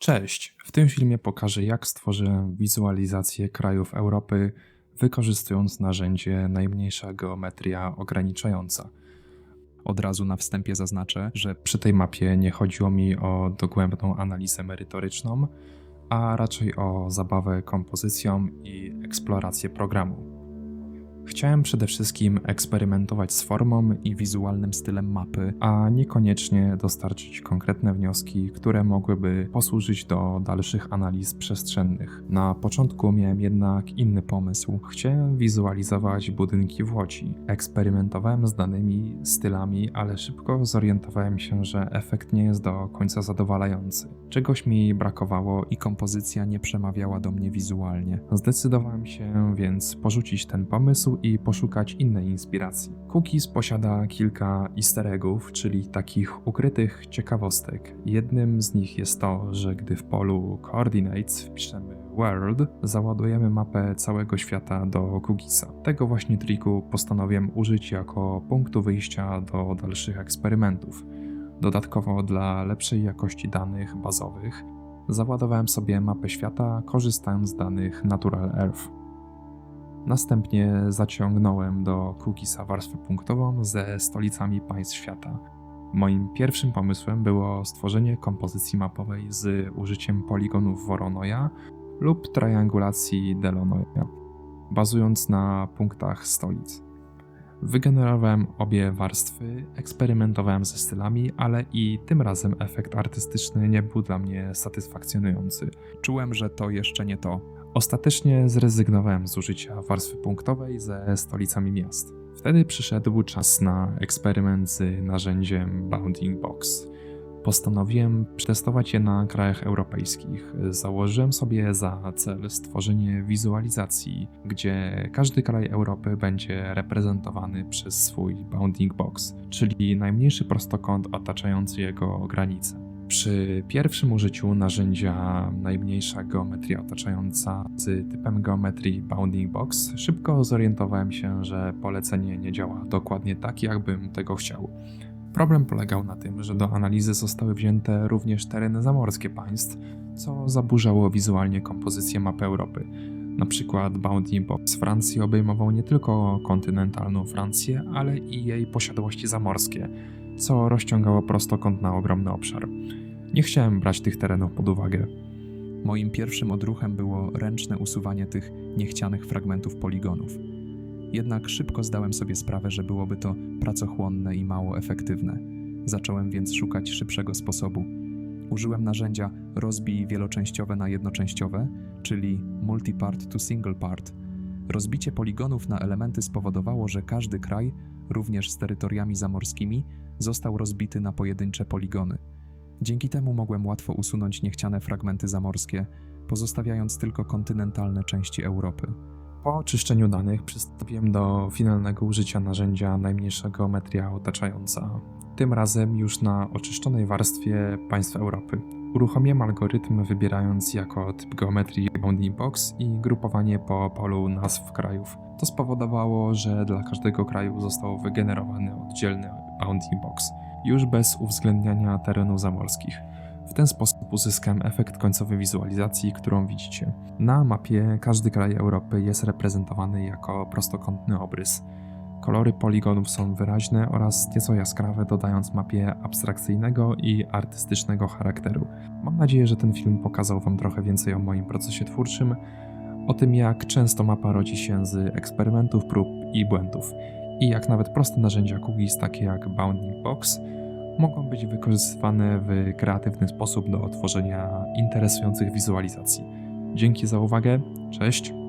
Cześć! W tym filmie pokażę, jak stworzyłem wizualizację krajów Europy, wykorzystując narzędzie najmniejsza geometria ograniczająca. Od razu na wstępie zaznaczę, że przy tej mapie nie chodziło mi o dogłębną analizę merytoryczną, a raczej o zabawę kompozycją i eksplorację programu. Chciałem przede wszystkim eksperymentować z formą i wizualnym stylem mapy, a niekoniecznie dostarczyć konkretne wnioski, które mogłyby posłużyć do dalszych analiz przestrzennych. Na początku miałem jednak inny pomysł. Chciałem wizualizować budynki w Łodzi. Eksperymentowałem z danymi stylami, ale szybko zorientowałem się, że efekt nie jest do końca zadowalający. Czegoś mi brakowało i kompozycja nie przemawiała do mnie wizualnie. Zdecydowałem się więc porzucić ten pomysł i poszukać innej inspiracji. Cookies posiada kilka easter eggów, czyli takich ukrytych ciekawostek. Jednym z nich jest to, że gdy w polu coordinates wpiszemy world, załadujemy mapę całego świata do cookiesa. Tego właśnie triku postanowiłem użyć jako punktu wyjścia do dalszych eksperymentów. Dodatkowo dla lepszej jakości danych bazowych załadowałem sobie mapę świata korzystając z danych Natural Earth. Następnie zaciągnąłem do cookiesa warstwę punktową ze stolicami państw świata. Moim pierwszym pomysłem było stworzenie kompozycji mapowej z użyciem poligonów Voronoja lub triangulacji Delonoja, bazując na punktach stolic. Wygenerowałem obie warstwy, eksperymentowałem ze stylami, ale i tym razem efekt artystyczny nie był dla mnie satysfakcjonujący. Czułem, że to jeszcze nie to. Ostatecznie zrezygnowałem z użycia warstwy punktowej ze stolicami miast. Wtedy przyszedł czas na eksperyment z narzędziem Bounding Box. Postanowiłem przetestować je na krajach europejskich. Założyłem sobie za cel stworzenie wizualizacji, gdzie każdy kraj Europy będzie reprezentowany przez swój bounding box, czyli najmniejszy prostokąt otaczający jego granice. Przy pierwszym użyciu narzędzia najmniejsza geometria otaczająca z typem geometrii Bounding Box szybko zorientowałem się, że polecenie nie działa dokładnie tak, jakbym tego chciał. Problem polegał na tym, że do analizy zostały wzięte również tereny zamorskie państw, co zaburzało wizualnie kompozycję mapy Europy. Na przykład Bounding Box Francji obejmował nie tylko kontynentalną Francję, ale i jej posiadłości zamorskie, co rozciągało prostokąt na ogromny obszar. Nie chciałem brać tych terenów pod uwagę. Moim pierwszym odruchem było ręczne usuwanie tych niechcianych fragmentów poligonów. Jednak szybko zdałem sobie sprawę, że byłoby to pracochłonne i mało efektywne. Zacząłem więc szukać szybszego sposobu. Użyłem narzędzia rozbij wieloczęściowe na jednoczęściowe, czyli multipart to single part. Rozbicie poligonów na elementy spowodowało, że każdy kraj, również z terytoriami zamorskimi, został rozbity na pojedyncze poligony. Dzięki temu mogłem łatwo usunąć niechciane fragmenty zamorskie, pozostawiając tylko kontynentalne części Europy. Po oczyszczeniu danych przystąpiłem do finalnego użycia narzędzia najmniejsza geometria otaczająca, tym razem już na oczyszczonej warstwie państw Europy. Uruchomiłem algorytm wybierając jako typ geometrii bounding box i grupowanie po polu nazw krajów. To spowodowało, że dla każdego kraju został wygenerowany oddzielny bounding box, już bez uwzględniania terenów zamorskich. W ten sposób uzyskałem efekt końcowej wizualizacji, którą widzicie. Na mapie każdy kraj Europy jest reprezentowany jako prostokątny obrys. Kolory poligonów są wyraźne oraz nieco jaskrawe, dodając mapie abstrakcyjnego i artystycznego charakteru. Mam nadzieję, że ten film pokazał Wam trochę więcej o moim procesie twórczym, o tym jak często mapa rodzi się z eksperymentów, prób i błędów i jak nawet proste narzędzia cookies takie jak Bounding Box mogą być wykorzystywane w kreatywny sposób do tworzenia interesujących wizualizacji. Dzięki za uwagę, cześć!